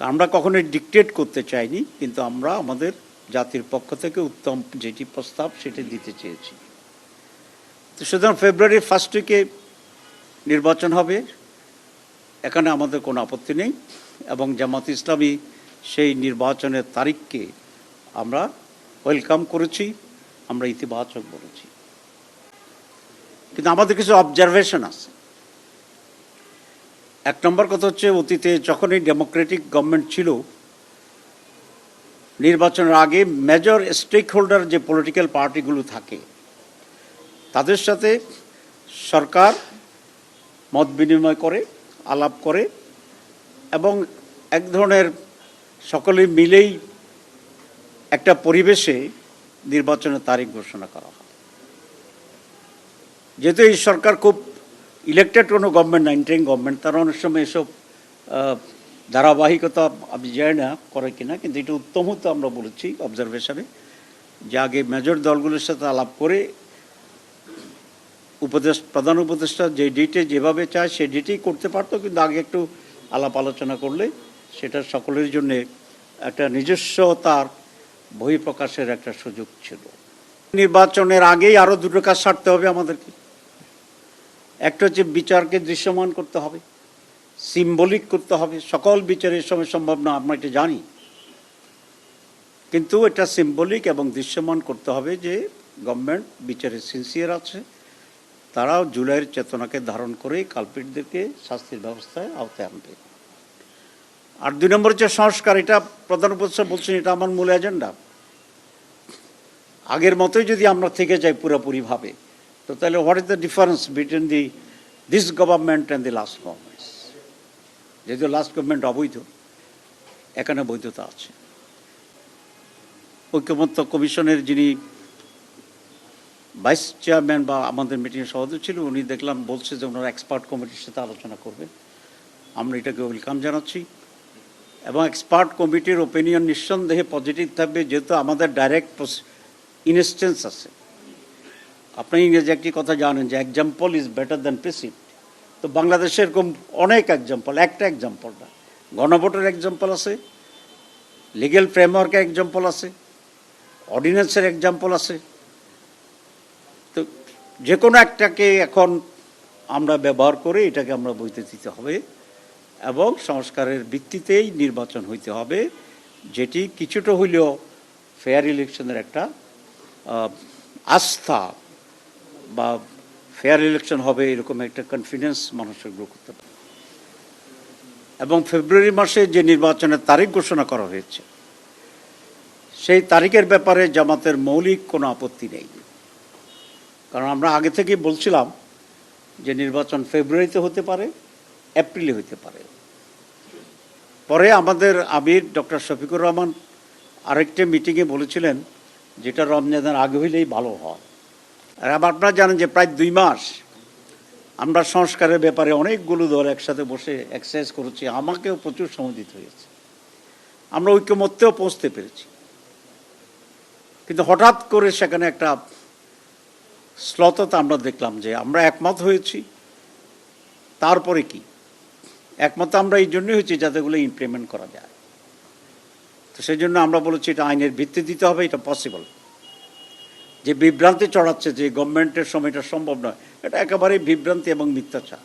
আমরা কখনোই ডিকটেট করতে চাইনি, কিন্তু আমরা আমাদের জাতির পক্ষ থেকে উত্তম যেটি প্রস্তাব সেটি দিতে চেয়েছি। তো সুতরাং ফেব্রুয়ারির ফার্স্ট উইকে নির্বাচন হবে, এখানে আমাদের কোনো আপত্তি নেই, এবং জামাত ইসলামী সেই নির্বাচনের তারিখকে আমরা ওয়েলকাম করেছি, আমরা ইতিবাচক বলেছি। কিন্তু আমাদের কিছু অবজারভেশন আছে। এক নম্বর কথা হচ্ছে অতীতে যখনই ডেমোক্রেটিক গভর্নমেন্ট ছিল, নির্বাচনের আগে মেজর স্টেক হোল্ডার যে পলিটিক্যাল পার্টিগুলো থাকে, তাদের সাথে সরকার মত বিনিময় করে, আলাপ করে এবং এক ধরনের সকলে মিলেই একটা পরিবেশে নির্বাচনের তারিখ ঘোষণা করা হয়। যেহেতু এই সরকার খুব ইলেকটেড কোনো গভর্নমেন্ট না ইন্টারিং গভর্নমেন্ট তারা অনেক সময় এসব ধারাবাহিকতা আমি জানি না করে কিনা কিন্তু এটা উত্তম হতো আমরা বলেছি অবজারভেশনে যে আগে মেজর দলগুলোর সাথে আলাপ করে উপদেশ প্রধান উপদেষ্টা যে ডেটে যেভাবে চায় সেই ডেটেই করতে পারতো কিন্তু আগে একটু আলাপ আলোচনা করলে সেটা সকলের জন্য একটা নিজস্বতার বহিঃপ্রকাশের একটা সুযোগ ছিল নির্বাচনের আগেই আরও দুটো কাজ সারতে হবে আমাদেরকে। একটা হচ্ছে বিচারকে দৃশ্যমান করতে হবে সিম্বলিক করতে হবে, সকল বিচারের সময় সম্ভব না, আমরা এটা জানি। কিন্তু এটা সিম্বলিক এবং দৃশ্যমান করতে হবে যে গভর্নমেন্ট বিচারে সিনসিয়ার আছে, তারাও জুলাইয়ের চেতনাকে ধারণ করে কালপিটদেরকে শাস্তির ব্যবস্থায় আওতায় আনবে। আর দুই নম্বর হচ্ছে সংস্কার, এটা প্রধান উপদেষ্টা বলছেন, এটা আমার মূল এজেন্ডা আগের মতোই যদি আমরা থেকে যাই পুরোপুরিভাবে তো তাহলে what is the difference between the this government and the last governments যেহেতু লাস্ট গভর্নমেন্ট অবৈধ, এখানে বৈধতা আছে। ঐক্যমত্য কমিশনের যিনি ভাইস চেয়ারম্যান বা আমাদের মিটিংয়ের সভাপতি ছিল, উনি দেখলাম বলছে যে ওনারা এক্সপার্ট কমিটির সাথে আলোচনা করবে। আমরা এটাকে ওয়েলকাম জানাচ্ছি। এবং এক্সপার্ট কমিটির ওপিনিয়ন নিঃসন্দেহে পজিটিভ থাকবে, যেহেতু আমাদের ডাইরেক্ট ইনস্টেন্স আছে। আপনি ইংরেজি একটি কথা জানেন যে example is better than precept তো বাংলাদেশে এরকম অনেক এক্সাম্পল একটা এক্সাম্পল না। গণভোটের এক্সাম্পল আছে লিগেল ফ্রেমওয়ার্কের এক্সাম্পল আছে অর্ডিন্যান্সের এক্সাম্পল আছে। তো যে কোনো একটাকে এখন আমরা ব্যবহার করে এটাকে আমরা বইতে দিতে হবে এবং সংস্কারের ভিত্তিতেই নির্বাচন হইতে হবে, যেটি কিছুটা হইলেও ফেয়ার ইলেকশনের একটা আস্থা বা ফেয়ার ইলেকশন হবে, এরকম একটা কনফিডেন্স মানুষের গ্রো করতে পারে। এবং ফেব্রুয়ারি মাসে যে নির্বাচনের তারিখ ঘোষণা করা হয়েছে, সেই তারিখের ব্যাপারে জামাতের মৌলিক কোনো আপত্তি নেই। কারণ আমরা আগে থেকেই বলছিলাম যে নির্বাচন ফেব্রুয়ারিতে হতে পারে এপ্রিলে হতে পারে। পরে আমাদের আমির ডক্টর শফিকুর রহমান আরেকটা মিটিংয়ে বলেছিলেন, যেটা রমজানের আগে হইলেই ভালো হয়। আর আপনারা জানেন যে প্রায় দুই মাস আমরা সংস্কারের ব্যাপারে অনেকগুলো দল একসাথে বসে এক্সারসাইজ করেছি। আমাকেও প্রচুর সময় দিতে হয়েছে। আমরা ঐক্যমত্যেও পৌঁছতে পেরেছি। কিন্তু হঠাৎ করে সেখানে একটা শ্লততা আমরা দেখলাম যে আমরা একমত হয়েছি। তারপরে কি? একমত আমরা এই জন্যই হয়েছি যাতে এগুলো ইমপ্লিমেন্ট করা যায়। তো সেই জন্য আমরা বলেছি এটা আইনের ভিত্তি দিতে হবে, এটা পসিবল যে বিভ্রান্তি চড়াচ্ছে যে গভর্নমেন্টের সময় এটা সম্ভব নয় এটা একেবারেই বিভ্রান্তি এবং মিথ্যাচার।